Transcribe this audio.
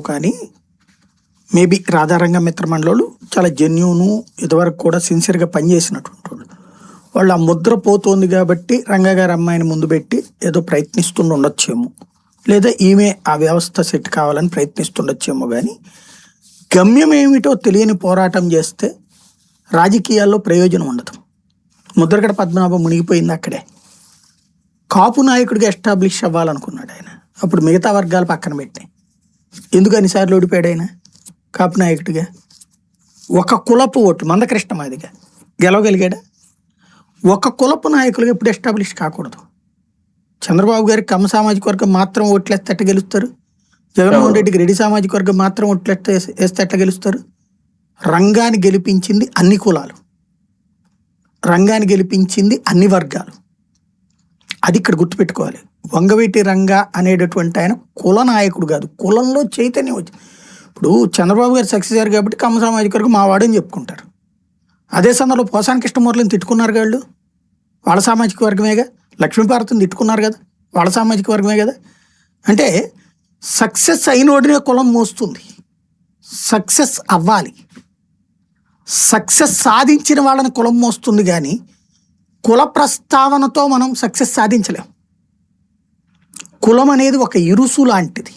కానీ మేబీ రాధారంగ మిత్రమండలు చాలా జెన్యూను ఇదివరకు కూడా సిన్సియర్గా పనిచేసినటువంటి వాళ్ళు. వాళ్ళు ఆ ముద్ర పోతోంది కాబట్టి రంగగారి అమ్మాయిని ముందు పెట్టి ఏదో ప్రయత్నిస్తుండ ఉండొచ్చేమో. లేదా ఈమె ఆ వ్యవస్థ సెట్ కావాలని ప్రయత్నిస్తుండొచ్చేమో కానీ గమ్యం ఏమిటో తెలియని పోరాటం చేస్తే రాజకీయాల్లో ప్రయోజనం ఉండదు. ముద్రగడ పద్మనాభం మునిగిపోయింది అక్కడే. కాపు నాయకుడిగా ఎస్టాబ్లిష్ అవ్వాలనుకున్నాడు ఆయన. అప్పుడు మిగతా వర్గాలు పక్కన పెట్టినాయి ఎందుకు అన్నిసార్లు ఓడిపోయాడు ఆయన? కాపు నాయకుడిగా. ఒక కులపు ఓటు మందకృష్ణ మాదిగా గెలవగలిగాడా? ఒక కులపు నాయకులుగా ఎప్పుడు ఎస్టాబ్లిష్ కాకూడదు. చంద్రబాబు గారికి కమ్మ సామాజిక వర్గం మాత్రం ఓట్లేస్తే ఎట్ట గెలుస్తారు? జగన్మోహన్ రెడ్డికి రెడ్డి సామాజిక వర్గం మాత్రం ఓట్లేస్తే వేస్తే ఎట్ట గెలుస్తారు? రంగాన్ని గెలిపించింది అన్ని కులాలు. రంగాన్ని గెలిపించింది అన్ని వర్గాలు. అది ఇక్కడ గుర్తుపెట్టుకోవాలి. వంగవీటి రంగా అనేటటువంటి ఆయన కుల నాయకుడు కాదు. కులంలో చైతన్యం వచ్చి ఇప్పుడు చంద్రబాబు గారు సక్సెస్ అయ్యారు కాబట్టి కమ్మ సామాజిక వరకు మావాడు అని చెప్పుకుంటారు. అదే సందర్భంలో పోసాని కృష్ణమూర్తిని తిట్టుకున్నారు వాళ్ళు. వాళ్ళ సామాజిక వర్గమేగా? లక్ష్మీపార్వతిని తిట్టుకున్నారు కదా? వాళ్ళ సామాజిక వర్గమే కదా? అంటే సక్సెస్ అయినోడినే కులం మోస్తుంది. సక్సెస్ అవ్వాలి. సక్సెస్ సాధించిన వాళ్ళని కులం మోస్తుంది కానీ కుల ప్రస్తావనతో మనం సక్సెస్ సాధించలేం. కులం అనేది ఒక ఇరుసు లాంటిది.